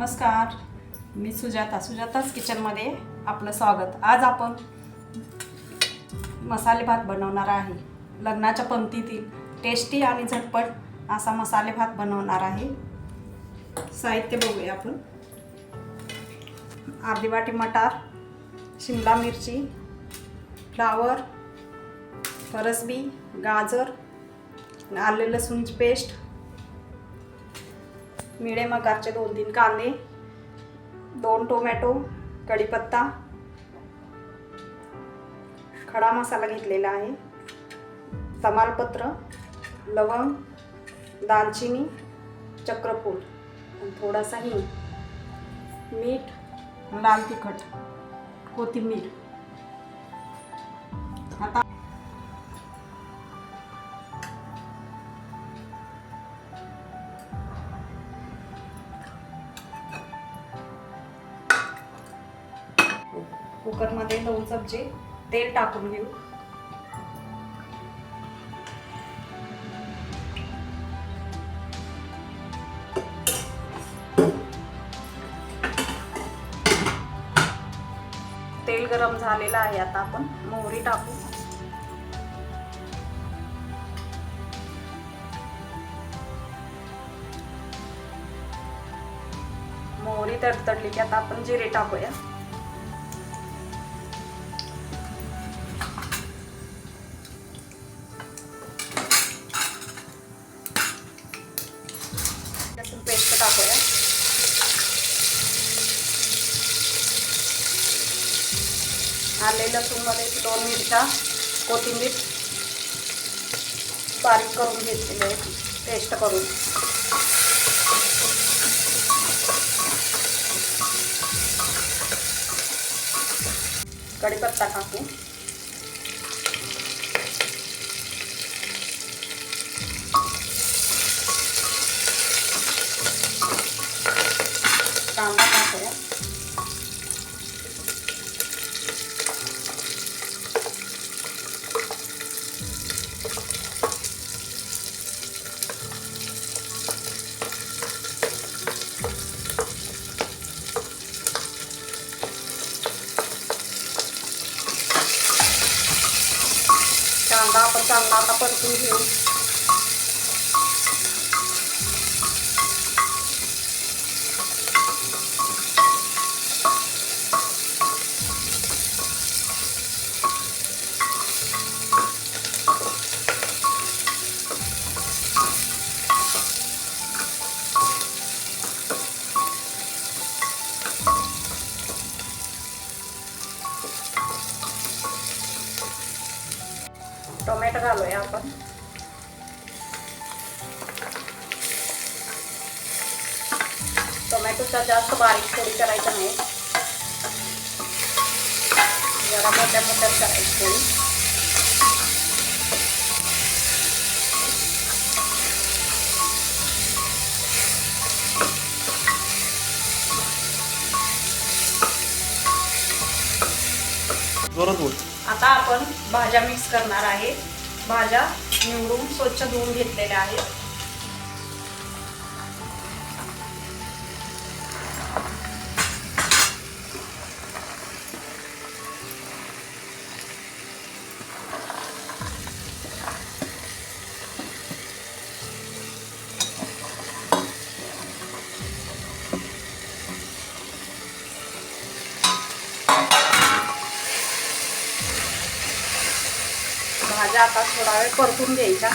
नमस्कार. मी सुजाता सुजाताच किचनमध्ये आपलं स्वागत. आज आपण मसाले भात बनवणार आहे. लग्नाच्या पंक्तीतील टेस्टी आणि झटपट असा मसाले भात बनवणार आहे. साहित्य बघूया आपण. अर्धी वाटी मटार शिमला मिरची फ्लावर फरसबी गाजर आले लसूणची पेस्ट मिडियम आकारचे दोन तीन कांदे दोन टोमॅटो कढीपत्ता खडा मसाला घेतलेला आहे तमालपत्र लवंग दालचिनी चक्रफूल थोडासा हिंग मीठ लाल तिखट कोथिंबीर. आता कुकरमध्ये दोन चमचे तेल टाकून घेऊ. तेल गरम झालेलं आहे आता आपण मोहरी टाकू. मोहरी तडतडली की आता आपण जिरे टाकूया. टाकूया. आले लसूणमध्ये दोन मिरच्या कोथिंबीर बारीक करून घेतलेले टेस्ट पेस्ट करून. कढीपत्ता टाकू कांदा टाकूया कांदा आपण चांगला आता परतून घेऊ टोमॅटो घालूया आपण. टोमॅटोचा जास्त बारीक पोळी करायचा नाही. जरा मोठ्या मोठ्या करायची पोळी जोरात बोल. आता आपण भाज्या मिक्स करणार आहे. भाज्या निवडून स्वच्छ धुवून घेतलेल्या आहेत. भाज्या आता थोडा वेळ परतून घ्यायच्या.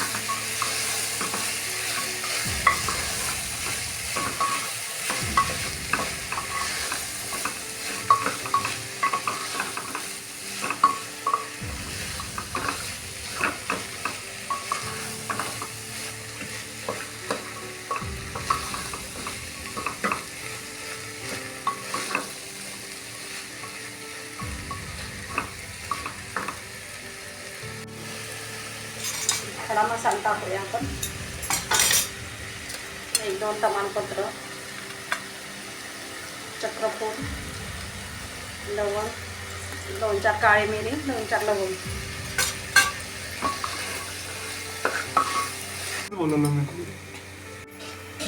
खडा मसाला टाकूया आपण. एक दोन तमालपत्र चक्रफूल लवंग दोन चार काळी मिरी दोन चार मी.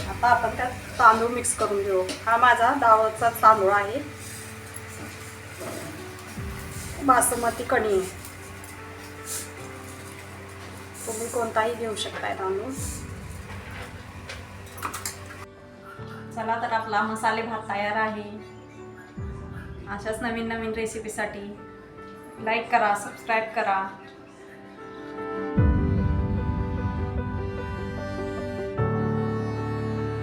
आता आपण त्यात तांदूळ मिक्स करून घेऊ. हा माझा दावतचा तांदूळ आहे. बासमती कणी तुम्ही कोणताही घेऊ शकताय तांदूळ चला तर आपला मसाले भात तयार आहे. अशाच नवीन नवीन रेसिपीसाठी लाईक करा सबस्क्राईब करा.